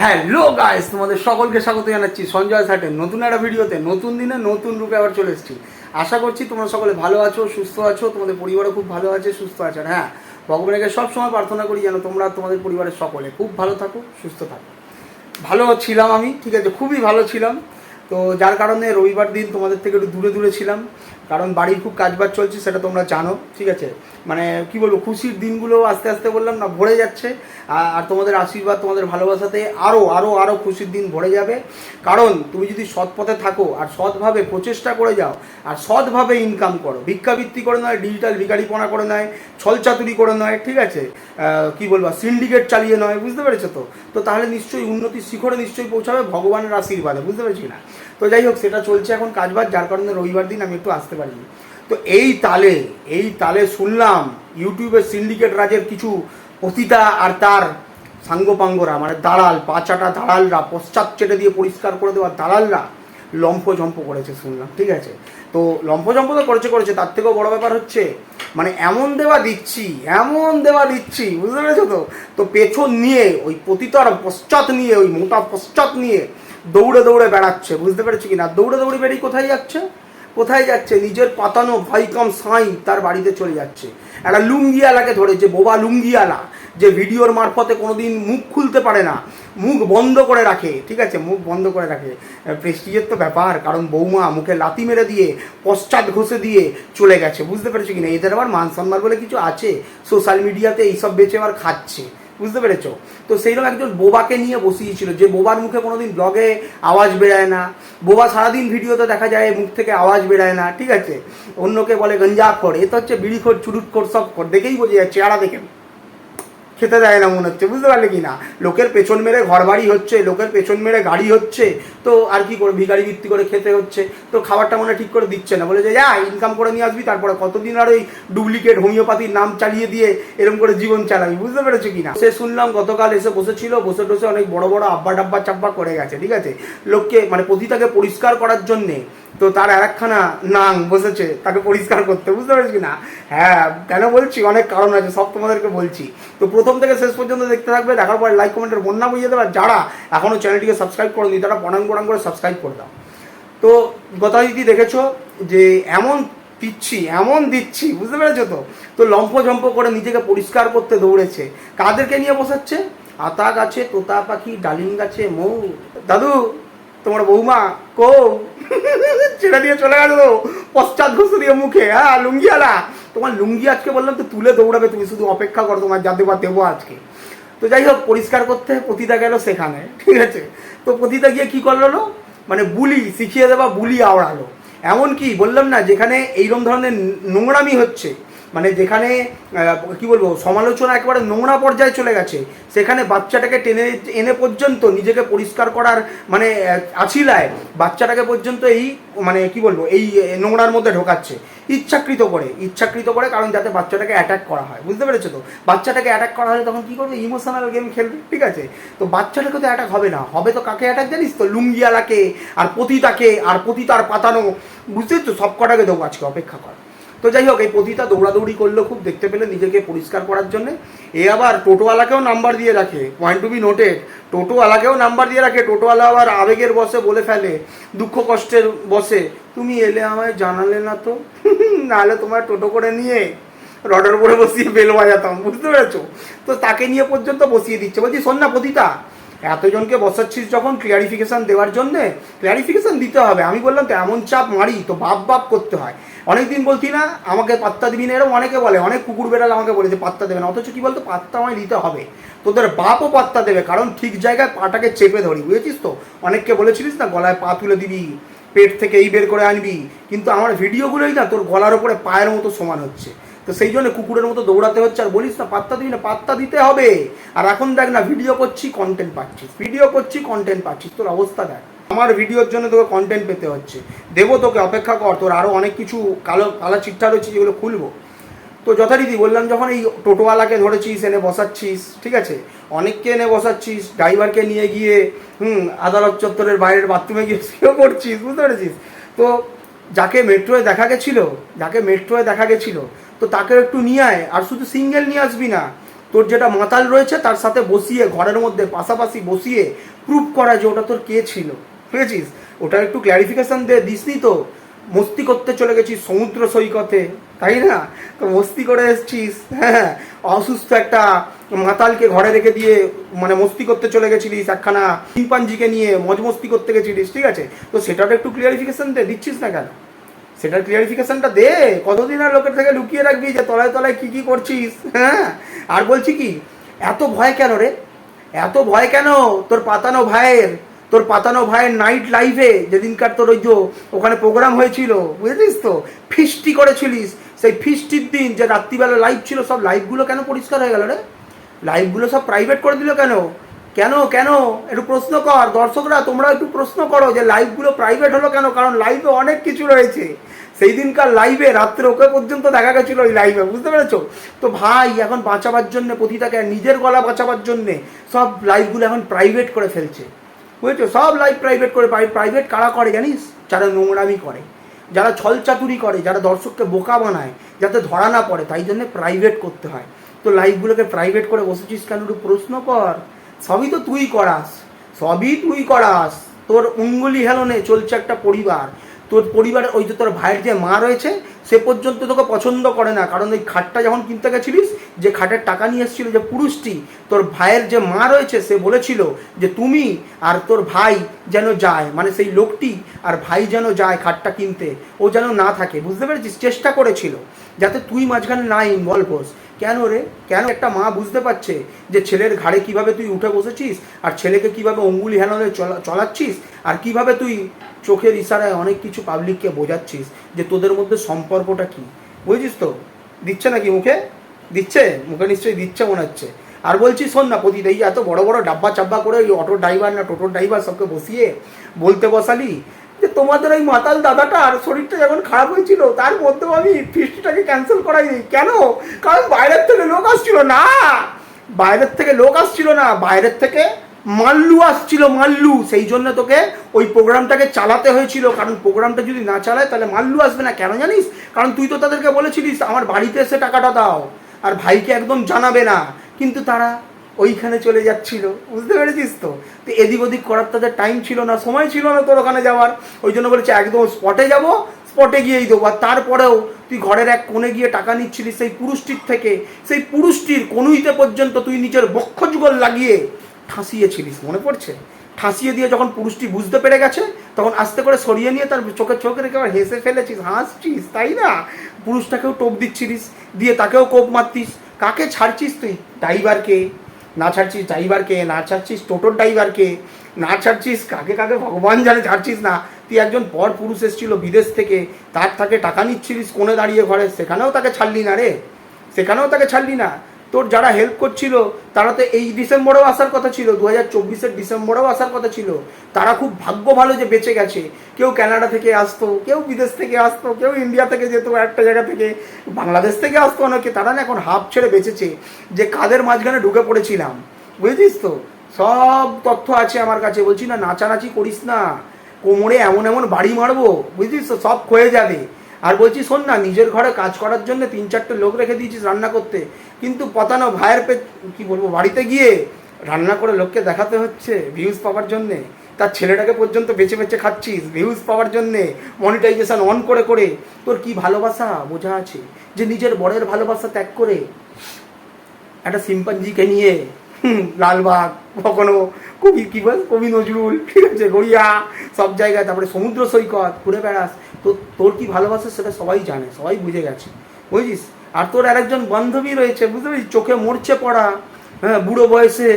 Hello guys তোমাদের সকলকে স্বাগত জানাচ্ছি সঞ্জয় সাটের নতুন একটা ভিডিওতে, নতুন দিনে নতুন রূপে আবার চলে এসেছি। আশা করছি তোমরা সকলে ভালো আছো, সুস্থ আছো, তোমাদের পরিবারও খুব ভালো আছে, সুস্থ আছে। হ্যাঁ ভগবানকে সবসময় প্রার্থনা করি যেন তোমরা তোমাদের পরিবারের সকলে খুব ভালো থাকো, সুস্থ থাকো। ভালো ছিলাম আমি, ঠিক আছে? খুবই ভালো ছিলাম। তো যার কারণে রবিবার দিন তোমাদের থেকে একটু দূরে দূরে ছিলাম। কারণ বাড়ির খুব কাজবাজ চলছে, সেটা তোমরা জানো, ঠিক আছে? মানে কি বলব, খুশির দিনগুলো আস্তে আস্তে বললাম না, ভরে যাচ্ছে। আর তোমাদের আশীর্বাদ, তোমাদের ভালোবাসাতে আরও আরও আরও খুশির দিন ভরে যাবে। কারণ তুমি যদি সৎ পথে থাকো আর সৎভাবে প্রচেষ্টা করে যাও, আর সৎভাবে ইনকাম করো ভিক্ষাবৃত্তি করে নয় ডিজিটাল ভিকারিপনা করে নয়, ছলচাতুরি করে নয়, ঠিক আছে? কি বলব সিন্ডিকেট চালিয়ে নয়, বুঝতে পেরেছ তো? তো তাহলে নিশ্চয়ই উন্নতির শিখরে নিশ্চয়ই পৌঁছাবে ভগবানের আশীর্বাদে, বুঝতে পেরেছি না তো যাই হোক, সেটা চলছে এখন কাজবাজ, যার কারণে রবিবার দিন আমি একটু আসতে পারিনি। তো এই তালে এই তালে শুনলাম ইউটিউবের সিন্ডিকেট রাজের কিছু পতিতা আর তার সাঙ্গপাঙ্গরা মানে দালাল পাচাটা দালালরা, পশ্চাৎ চেটে দিয়ে পরিষ্কার করে দেওয়া দালালরা লম্ফঝম্প করেছে শুনলাম, ঠিক আছে? তো লম্ফঝম্প তো করেছে করেছে, তার থেকেও বড় ব্যাপার হচ্ছে মানে এমন দেওয়া দিচ্ছি, এমন দেওয়া দিচ্ছি, বুঝতে পেরেছ তো? তো পেছন নিয়ে, ওই পতিতার পশ্চাৎ নিয়ে, ওই মোটা পশ্চাৎ নিয়ে দৌড়ে দৌড়ে বেড়াচ্ছে, বুঝতে পেরেছি কি না দৌড়ে দৌড়ে বেরিয়ে কোথায় যাচ্ছে? কোথায় যাচ্ছে? নিজের পাতানো ভাই কম সাই তার বাড়িতে চলে যাচ্ছে। একটা লুঙ্গিয়ালাকে ধরেছে, বোবা লুঙ্গিয়ালা যে ভিডিওর মারফতে কোনোদিন মুখ খুলতে পারে না, মুখ বন্ধ করে রাখে, ঠিক আছে? মুখ বন্ধ করে রাখে। প্রেস্টিজের তো ব্যাপার, কারণ বৌমা মুখে লাতি মেরে দিয়ে, পশ্চাৎ ঘষে দিয়ে চলে গেছে, বুঝতে পেরেছ কি না এদের আবার মান সম্মান বলে কিছু আছে? সোশ্যাল মিডিয়াতে এইসব বেচে আবার খাচ্ছে। বুঝতে পেরেছ? তো সেইরকম একজন বোবাকে নিয়ে বসিয়েছিল, যে বোবার মুখে কোনোদিন ব্লগে আওয়াজ বেরায় না, বোবা সারাদিন ভিডিওতে দেখা যায় মুখ থেকে আওয়াজ বেরায় না, ঠিক আছে? অন্যকে বলে গঞ্জা কর এ তো হচ্ছে বিড়ি খোর চুরুট খোর সব দেখেই বোঝা যায়, চেহারা দেখে। খেতে দেয় না মনে হচ্ছে। বুঝতে পারলে কি না? লোকের পেছন মেরে ঘর বাড়ি হচ্ছে, লোকের পেছন মেরে গাড়ি হচ্ছে, তো আর কি করে ভিখারি ভিত্তি করে খেতে হচ্ছে? তো খাবারটা মনে ঠিক করে দিচ্ছে না। বলে যে যা ইনকাম করে নিয়ে আসবি, তারপরে কতদিন আর ওই ডুপ্লিকেট হোমিওপ্যাথির নাম চালিয়ে দিয়ে এরকম করে জীবন চালাবি? বুঝতে পেরেছ কি না? সে শুনলাম, গতকাল এসে বসেছিল, বসে টসে অনেক বড় বড় আব্বা ডাব্বা চাব্বা করে গেছে, ঠিক আছে? লোককে মানে পতিতাকে পরিষ্কার করার জন্যে তো তার আর একখানা নাং বসেছে, তাকে পরিষ্কার করতে, বুঝতে পেরেছি না হ্যাঁ কেন বলছি? অনেক কারণ আছে, সব তোমাদেরকে বলছি। তো প্রথম থেকে শেষ পর্যন্ত দেখতে থাকবে, দেখার পরে লাইক কমেন্টের বন্যা বুঝিয়ে দেবে যারা এখনও চ্যানেলটিকে সাবস্ক্রাইব করেনি, তারা পড়াং পড়াং করে সাবস্ক্রাইব করে দাও। তো গতাদিদি দেখেছ যে এমন দিচ্ছি এমন দিচ্ছি, বুঝতে পেরেছ তো? তো লম্ফ ঝম্প করে নিজেকে পরিষ্কার করতে দৌড়েছে। কাদেরকে নিয়ে বসাচ্ছে? আতা গাছে তোতা পাখি, ডালিম গাছে, মৌ। দাদু তোমার বৌমা কো ছেড়ে দিয়ে চলে গেল পশ্চাৎ ঘুষে দিয়ে মুখে হ্যাঁ লুঙ্গিয়ালা তোমার লুঙ্গি আজকে বললাম তো তুলে দৌড়াবে, তুমি শুধু অপেক্ষা করো, তোমার যাতে বা দেবো আজকে। তো যাই হোক, পরিষ্কার করতে পতিতা গেল সেখানে, ঠিক আছে? তো পতিতা গিয়ে কি করল? মানে বুলি, শিখিয়ে দেওয়া বুলি আওড়ালো। এমন কি বললাম না, যেখানে এইরকম ধরনের নোংরামি হচ্ছে মানে যেখানে কি বলব, সমালোচনা একেবারে নোংরা পর্যায়ে চলে গেছে, সেখানে বাচ্চাটাকে টেনে এনে পর্যন্ত নিজেকে পরিষ্কার করার মানে আছিলায়, বাচ্চাটাকে পর্যন্ত এই মানে কি বলব, এই নোংরার মধ্যে ঢোকাচ্ছে। ইচ্ছাকৃত করে ইচ্ছাকৃত করে কারণ যাতে বাচ্চাটাকে অ্যাটাক করা হয়, বুঝতে পেরেছ তো? বাচ্চাটাকে অ্যাটাক করা হলে তখন কি করবে? ইমোশনাল গেম খেলবে, ঠিক আছে? তো বাচ্চাটাকে তো অ্যাটাক হবে না, হবে তো কাকে অ্যাটাক জানিস তো? লুঙ্গিয়ালাকে আর পতিতাকে, আর পতিতার পাতানো, বুঝতে তো সব কটাকে দেবো আজকে, অপেক্ষা কর। তো যাই হোক, এই পতিতা দৌড়াদৌড়ি করল খুব, দেখতে পেলে নিজেকে পরিষ্কার করার জন্য। এ আবার টোটোওয়ালাকেও নাম্বার দিয়ে রাখে পয়েন্ট টু বি নোটেড টোটোওয়ালাকেও নাম্বার দিয়ে রাখে, টোটোওয়ালা আবার আবেগের বসে বলে ফেলে, দুঃখ কষ্টের বসে, তুমি এলে আমায় জানালে না তো? নাহলে তোমার টোটো করে নিয়ে রডের উপরে বসিয়ে বেল বাজাতাম, বুঝতে পেরেছ? তো তাকে নিয়ে পর্যন্ত বসিয়ে দিচ্ছে। বলছি, শোন না পতিতা এতজনকে বসাচ্ছিস যখন ক্লিয়ারিফিকেশন দেওয়ার জন্যে? ক্লিয়ারিফিকেশন দিতে হবে। আমি বললাম, তো এমন চাপ মারি তো বাপ বাপ করতে হয়। অনেকদিন বলছি না, আমাকে পাত্তা দিবি না, এরকম অনেকে বলে, অনেক কুকুর বেড়াল আমাকে বলেছে পাত্তা দেবে না, অথচ কি বলতো, পাত্তা আমায় দিতে হবে। তোদের বাপও পাত্তা দেবে, কারণ ঠিক জায়গায় পাটাকে চেপে ধরি, বুঝেছিস তো? অনেককে বলেছিলিস না, গলায় পা তুলে দিবি, পেট থেকে এই বের করে আনবি, কিন্তু আমার ভিডিওগুলোই না তোর গলার ওপরে পায়ের মতো সমান হচ্ছে। তো সেই জন্য কুকুরের মতো দৌড়াতে হচ্ছে। আর বলিস না, পাত্তা দিবি না, পাত্তা দিতে হবে। আর এখন দেখ না ভিডিও করছি কন্টেন্ট পাচ্ছিস। ভিডিও করছি কন্টেন্ট পাচ্ছিস। তোর অবস্থা দেখ। আমার ভিডিওর জন্য তোকে কন্টেন্ট পেতে হচ্ছে। দেবো তোকে, অপেক্ষা কর। তোর আরও অনেক কিছু কালো, কালা চিঠা রয়েছে যেগুলো খুলবো। তো যথারীতি বললাম, যখন এই টোটোওয়ালাকে ধরেছিস, এনে বসাচ্ছিস, ঠিক আছে? অনেককে এনে বসাচ্ছিস, ড্রাইভারকে নিয়ে গিয়ে, হুম, আদালত চত্বরের বাইরের বাথরুমে গিয়ে শুয়ে পড়ছিস বুঝতে পেরেছিস? তো যাকে মেট্রোয় দেখা গেছিল, যাকে মেট্রোয় দেখা গেছিল তো তাকে একটু নিয়ে আয়। আর শুধু সিঙ্গেল নিয়ে আসবি না, তোর যেটা মাতাল রয়েছে তার সাথে বসিয়ে, ঘরের মধ্যে পাশাপাশি বসিয়ে প্রুভ করা যে ওটা তোর কে ছিল। বুঝেছিস? ওটা একটু ক্ল্যারিফিকেশন দে দিসনি তো। মস্তি করতে চলে গেছিস সমুদ্র সৈকতে, তাই না? তো মস্তি করে এসছিস হ্যাঁ। অসুস্থ একটা মাতালকে ঘরে রেখে দিয়ে মানে মস্তি করতে চলে গেছিলিস একখানা চিম্পাঞ্জিকে নিয়ে মজ মস্তি করতে গেছিলিস, ঠিক আছে? তো সেটাটা একটু ক্লিয়ারিফিকেশন দে, দিচ্ছিস না কেন? সেটার ক্লিয়ারিফিকেশনটা দে। কতদিন আর লোকের থেকে লুকিয়ে রাখবি যে তলায় তলায় কি কি করছিস? হ্যাঁ? আর বলছি কি, এত ভয় কেন রে? এত ভয় কেন তোর পাতানো ভাইয়ের, তোর পাতানো ভাইয়ের নাইট লাইভে যেদিনকার তোর ওই যে ওখানে প্রোগ্রাম হয়েছিল, বুঝেছিস তো? ফিস্টি করেছিলিস। সেই ফিস্টির দিন যে রাত্রিবেলা লাইভ ছিল, সব লাইভগুলো কেন পরিষ্কার হয়ে গেল রে? লাইভগুলো সব প্রাইভেট করে দিল কেন? কেন কেন? একটু প্রশ্ন কর। দর্শকরা তোমরা একটু প্রশ্ন করো যে লাইভগুলো প্রাইভেট হলো কেন? কারণ লাইভে অনেক কিছু রয়েছে। সেই দিনকার লাইভে রাত্রে ওকে পর্যন্ত দেখা গেছিল ওই লাইভে বুঝতে পেরেছ? তো ভাই, এখন বাঁচাবার জন্য, প্রতিটাকে নিজের গলা বাঁচাবার জন্যে, সব লাইভগুলো এখন প্রাইভেট করে ফেলছে। বুঝেছ? সব লাইভ প্রাইভেট করে প্রাইভেট কারা করে জানিস? যারা নোংরামি করে, যারা ছলচাতুরি করে, যারা দর্শককে বোকা বানায়, যাতে ধরা না পড়ে, তাই জন্য প্রাইভেট করতে হয়। তো লাইভগুলোকে প্রাইভেট করে বসেছিস কেন? একটু প্রশ্ন কর। সবই তো তুই করাস, সবই তুই করাস। তোর উঙ্গুলি হেলনে চলছে একটা পরিবার। তোর পরিবারের ওই যে তোর ভাইয়ের যে মা রয়েছে, সে পর্যন্ত তোকে পছন্দ করে না। কারণ ওই খাটটা যখন কিনতে গেছিলিস, যে খাটের টাকা নিয়ে এসেছিল যে পুরুষটি, তোর ভাইয়ের যে মা রয়েছে, সে বলেছিল যে তুমি আর তোর ভাই যেন যায় মানে সেই লোকটি আর ভাই যেন যায় খাটটা কিনতে। ও যেন না থাকে, বুঝতে পেরেছিস? চেষ্টা করেছিল। যাতে তুই মাঝখানে না ইনভলভ হোস। কেন রে? কেন একটা মা বুঝতে পারছে যে ছেলের ঘাড়ে কীভাবে তুই উঠে বসেছিস? আর ছেলেকে কীভাবে অঙ্গুলি হেলানো চলা, চলাচ্ছিস? আর কীভাবে তুই চোখের ইশারায় অনেক কিছু পাবলিককে বোঝাচ্ছিস যে তোদের মধ্যে সম্পর্কটা কি? বুঝেছিস তো? দিচ্ছে নাকি মুখে? দিচ্ছে? মুখে নিশ্চয়ই দিচ্ছে মনে হচ্ছে। আর বলছি, শোন না প্রতি এই এত বড় বড় ডাব্বা চাব্বা করে ওই অটো ড্রাইভার না টোটো ড্রাইভার সবকে বসিয়ে বলতে বসালি? তোমাদের ওই মাতাল দাদাটার শরীরটা যখন খারাপ হয়েছিল, তার মধ্যেও আমি ফিস্টটাকে ক্যান্সেল করাইনি কেন? কারণ বাইরের থেকে লোক আসছিল না। বাইরের থেকে লোক আসছিল না। বাইরের থেকে মাল্লু আসছিল, মাল্লু। সেই জন্য তোকে ওই প্রোগ্রামটাকে চালাতে হয়েছিল। কারণ প্রোগ্রামটা যদি না চালায়, তাহলে মাল্লু আসবে না। কেন জানিস? কারণ তুই তো তাদেরকে বলেছিলিস, আমার বাড়িতে এসে টাকাটা দাও। আর ভাইকে একদম জানাবে না। কিন্তু তারা ওইখানে চলে যাচ্ছিল। বুঝতে পেরেছিস তো? তো এদিক ওদিক করার তাদের টাইম ছিল না, সময় ছিল না তোর ওখানে যাওয়ার। ওই জন্য বলেছে, একদম স্পটে যাব স্পটে গিয়েই দেবো। আর তারপরেও তুই ঘরের এক কোণে গিয়ে টাকা নিচ্ছিলিস সেই পুরুষটির থেকে। সেই পুরুষটির কোনুইতে পর্যন্ত তুই নিজের বক্ষ যুগল লাগিয়ে ঠাসিয়েছিলিস, মনে পড়ছে? ঠাসিয়ে দিয়ে যখন পুরুষটি বুঝতে পেরে গেছে, তখন আস্তে করে সরিয়ে নিয়ে তার চোখে চোখে রেখে আবার হেসে ফেলেছিস, হাসছিস, তাই না? পুরুষটাকেও টোপ দিচ্ছিলিস, দিয়ে তাকেও কোপ মারতিস। কাকে ছাড়ছিস তুই? ড্রাইভারকে না ছাড়ছিস ড্রাইভারকে, না ছাড়ছিস টোটোর ড্রাইভারকে, না ছাড়ছিস কাকে কাকে ভগবান জানে, ছাড়ছিস না। তুই একজন পর পুরুষ এসেছিল বিদেশ থেকে, তার তাকে টাকা নিচ্ছিলিস কোণে দাঁড়িয়ে ঘরে, সেখানেও তাকে ছাড়লি না রে। সেখানেও তাকে ছাড়লি না। তোর যারা হেল্প করছিল, তারা তো এই ডিসেম্বরেও আসার কথা ছিল দু হাজার চব্বিশের ডিসেম্বরেও আসার কথা ছিল। তারা খুব ভাগ্য ভালো যে বেঁচে গেছে। কেউ কানাডা থেকে আসতো, কেউ বিদেশ থেকে আসতো, কেউ ইন্ডিয়া থেকে যেত, একটা জায়গা থেকে বাংলাদেশ থেকে আসতো অনেকে তারা না এখন হাফ ছেড়ে বেঁচেছে, যে কাদের মাঝখানে ঢুকে পড়েছিলাম। বুঝেছিস তো? সব তথ্য আছে আমার কাছে, বলছি না, নাচানাচি করিস না। কোমরে এমন এমন বাড়ি মারবো, বুঝছিস তো? সব ক্ষয়ে যাবে। আর বলছি, শোন না, নিজের ঘরে কাজ করার জন্য তিন চারটে লোক রেখে দিয়েছিস রান্না করতে। কিন্তু পতানো ভাইয়ের পে কি বলব, বাড়িতে গিয়ে রান্না করে লোককে দেখাতে হচ্ছে ভিউজ পাওয়ার জন্যে। তার ছেলেটাকে পর্যন্ত বেছে বেছে খাচ্ছিস ভিউজ পাওয়ার জন্যে মনিটাইজেশন অন করে করে। তোর কি ভালোবাসা? বোঝা আছে। যে নিজের বরের ভালোবাসা ত্যাগ করে একটা সিম্পাঞ্জিকে নিয়ে লালবাগ, কখনো কবি, কি বল, কবি নজরুল, ঠিক আছে, গড়িয়া, সব জায়গায়, তারপরে সমুদ্র সৈকত, ঘুরে বেড়াস। তো তোর কি ভালোবাসা সেটা সবাই জানে, সবাই বুঝে গেছে। বুঝিস? আর তোর আরেকজন বান্ধবী রয়েছে, বুঝতে পারছিস? চোখে মরছে পড়া হ্যাঁ বুড়ো বয়সে।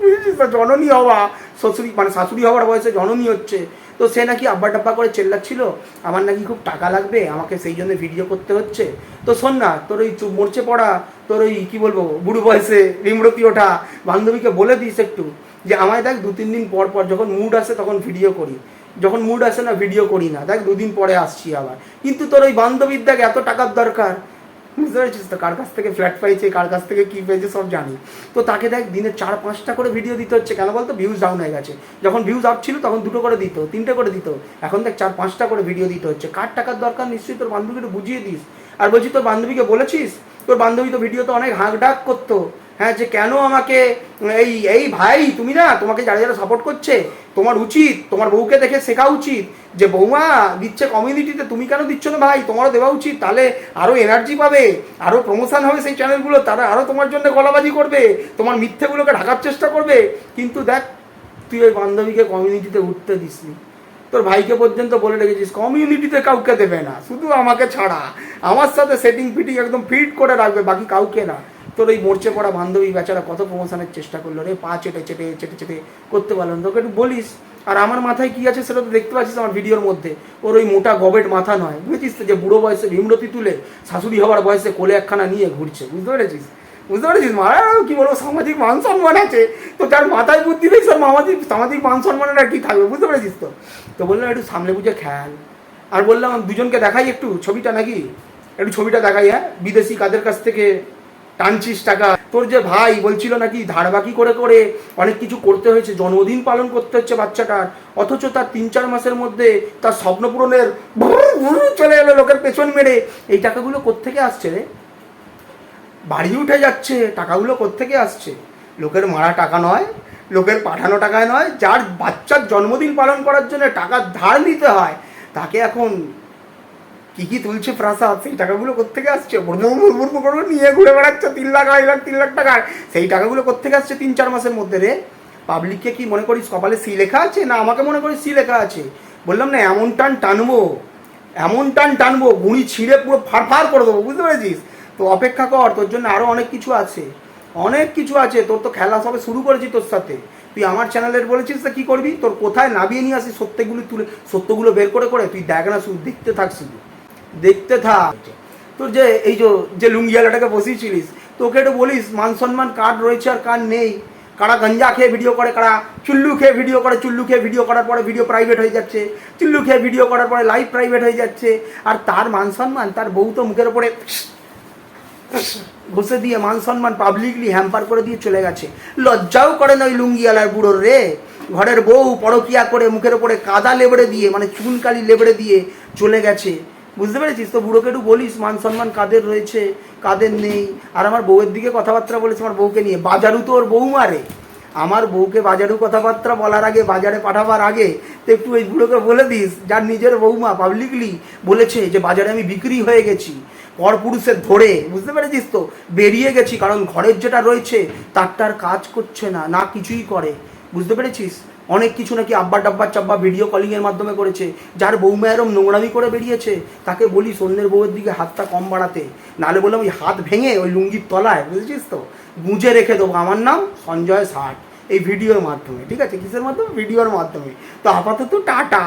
বুঝেছিস জননী হওয়া, শ্বশুরি মানে শাশুড়ি হওয়ার বয়সে জননী হচ্ছে। তো সে নাকি আব্বা ডাব্বা করে চেল্লাচ্ছিল, আমার নাকি খুব টাকা লাগবে, আমাকে সেই জন্য ভিডিও করতে হচ্ছে। তো শোন না, তোর ওই মরছে পড়া, তোর ওই কী বলব, বুড়ো বয়সে রিমরতি ওঠা বান্ধবীকে বলে দিস একটু, যে আমায় দেখ দু তিন দিন পর পর যখন মুড আসে তখন ভিডিও করি। যখন মুড আসে না ভিডিও করি না। দেখ, দুদিন পরে আসছি আবার। কিন্তু তোর ওই বান্ধবীর দেখ, এত টাকার দরকার। বুঝতে পেরেছিস তো? কার কাছ থেকে ফ্ল্যাট পাইছে, কার কাছ থেকে কী পেয়েছে সব জানি। তো তাকে দেখ, দিনে চার, পাঁচটা করে ভিডিও দিতে হচ্ছে। কেন বলতো? ভিউজ ডাউন হয়ে গেছে। যখন ভিউজ আপ ছিল, তখন দুটো করে দিত, তিনটে করে দিত। এখন দেখ, চার, পাঁচটা করে ভিডিও দিতে হচ্ছে। কার টাকার দরকার? নিশ্চয়ই তোর বান্ধবীকে বুঝিয়ে দিস। আর বলছি, তোর বান্ধবীকে বলেছিস? তোর বান্ধবী তো ভিডিও তো অনেক হাঁক ডাক করতো। হ্যাঁ যে কেন আমাকে, এই এই ভাই, তুমি না তোমাকে যারা যারা সাপোর্ট করছে, তোমার উচিত, তোমার বউকে দেখে শেখা উচিত, যে বৌমা দিচ্ছে কমিউনিটিতে তুমি কেন দিচ্ছ না ভাই? তোমারও দেওয়া উচিত, তাহলে আরও এনার্জি পাবে আরও প্রমোশন হবে সেই চ্যানেলগুলো তারা আরও তোমার জন্য গলাবাজি করবে, তোমার মিথ্যেগুলোকে ঢাকার চেষ্টা করবে। কিন্তু দেখ, তুই ওই বান্ধবীকে কমিউনিটিতে উঠতে দিসনি। তোর ভাইকে পর্যন্ত বলে রেখেছিস কমিউনিটিতে কাউকে দেবে না, শুধু আমাকে ছাড়া। আমার সাথে সেটিং ফিটিং একদম ফিট করে রাখবে, বাকি কাউকে না। তোর ওই মরচে পড়া বান্ধবী বেচারা কত প্রমোশনের চেষ্টা করল রে? পা চেটে চেটে চেটে চেটে করতে পারল না। তোকে একটু বলিস। আর আমার মাথায় কি আছে সেটা তো দেখতে পাচ্ছিস আমার ভিডিওর মধ্যে। ওর ওই মোটা গবেট মাথা নয়। বুঝেছিস তো যে বুড়ো বয়সে ভীমরতি তুলে শাশুড়ি হওয়ার বয়সে কোলে একখানা নিয়ে ঘুরছে। বুঝতে পেরেছিস? বুঝতে পেরেছিস? মারা কি বলব? সামাজিক মান সম্মান আছে। তো তার মাথায় বুদ্ধি নেই সব সামাজিক সামাজিক মান সম্মানের আর কি থাকবে? বুঝতে পেরেছিস তো? তো বললাম, একটু সামনে বুঝে খেয়াল। আর বললাম, দুজনকে দেখাই একটু ছবিটা নাকি? একটু ছবিটা দেখাই হ্যাঁ? বিদেশি কাদের কাছ থেকে টানছিস টাকা। তোর যে ভাই বলছিল নাকি ধারবাকি করে করে অনেক কিছু করতে হয়েছে, জন্মদিন পালন করতে হচ্ছে বাচ্চাটার, অথচ তার তিন চার মাসের মধ্যে তার স্বপ্ন পূরণের চলে এলো লোকের পেছন মেরে। এই টাকাগুলো কোত্থেকে আসছে রে? বাড়ি উঠে যাচ্ছে, টাকাগুলো কোত্থেকে আসছে? লোকের মারা টাকা নয়, লোকের পাঠানো টাকায় নয়, যার বাচ্চার জন্মদিন পালন করার জন্য টাকা ধার নিতে হয়, তাকে এখন কি কি তুলছে প্রাসাদ? সেই টাকাগুলো কোত্থেকে আসছে? নিয়ে ঘুরে বেড়াচ্ছে। তিন লাখ, আড়াই লাখ, তিন লাখ টাকার। সেই টাকাগুলো কোত্থেকে আসছে তিন, চার মাসের মধ্যে রে? পাবলিককে কি মনে করিস, কপালে সি লেখা আছে? না, আমাকে মনে করিস, সি লেখা আছে। বললাম, না, এমন টান টানবো, এমন টান টানবো, গুঁড়ি ছিঁড়ে পুরো ফার করে দেবো, বুঝতে পেরেছিস? তো অপেক্ষা কর, তোর জন্য আরও অনেক কিছু আছে। অনেক কিছু আছে, তোর তো খেলা সবে শুরু করেছি তোর সাথে। তুই আমার চ্যানেলের বলেছিস তা কী করবি? তোর কোথায় নামিয়ে নিয়ে আসিস সত্যগুলো তুলে, সত্যগুলো বের করে করে? তুই দেখ না, শুধু দেখতে থাক শুধু। দেখতে থাক। তোর যে, এই যে লুঙ্গিয়ালাটাকে বসিয়েছিলিস তোকে একটু বলিস, মান সম্মান কার রয়েছে আর কার নেই। কারা গঞ্জা খেয়ে ভিডিও করে, কারা চুল্লু খেয়ে ভিডিও করে, চুল্লু খেয়ে ভিডিও করার পরে ভিডিও প্রাইভেট হয়ে যাচ্ছে, চুল্লু খেয়ে ভিডিও করার পরে লাইভ প্রাইভেট হয়ে যাচ্ছে, আর তার মান সম্মান, তার বউ তো মুখের ওপরে ঘষে দিয়ে মান সম্মান পাবলিকলি হ্যাম্পার করে দিয়ে চলে গেছে। লজ্জাও করে না ওই লুঙ্গিয়ালার বুড়োর রে। ঘরের বউ পরকিয়া করে মুখের ওপরে কাদা লেবড়ে দিয়ে মানে চুনকালি লেবড়ে দিয়ে চলে গেছে। বুঝতে পেরেছিস? তো বুড়োকে একটু বলিস, মান সম্মান কাদের রয়েছে, কাদের নেই? আর আমার বউয়ের দিকে কথাবার্তা বলেছে আমার বউকে নিয়ে। বাজারু তো ওর বউ মারে। আমার বউকে বাজারু কথাবার্তা বলার আগে, বাজারে পাঠাবার আগে, তো একটু ওই বুড়োকে বলে দিস, যার নিজের বৌমা পাবলিকলি বলেছে যে, বাজারে আমি বিক্রি হয়ে গেছি পরপুরুষের ধরে। বুঝতে পেরেছিস তো? বেরিয়ে গেছি, কারণ ঘরের যেটা রয়েছে তার তার কাজ করছে না না কিছুই করে। বুঝতে পেরেছিস? অনেক কিছু নাকি আব্বা ডাব্বা চাব্বা ভিডিও কলিংয়ের মাধ্যমে করেছে। যার বৌমা এরম নোংরামি করে বেরিয়েছে। তাকে বলি, সন্ধ্যের বউয়ের দিকে হাতটা কম বাড়াতে। নাহলে বললাম, ওই হাত ভেঙে ওই লুঙ্গির তলায়, বুঝেছিস তো? গুঁজে রেখে দেবো। আমার নাম সঞ্জয় ষাট। এই ভিডিওর মাধ্যমে, ঠিক আছে? কিসের মাধ্যমে? ভিডিওর মাধ্যমে। তো আপাতত টাটা।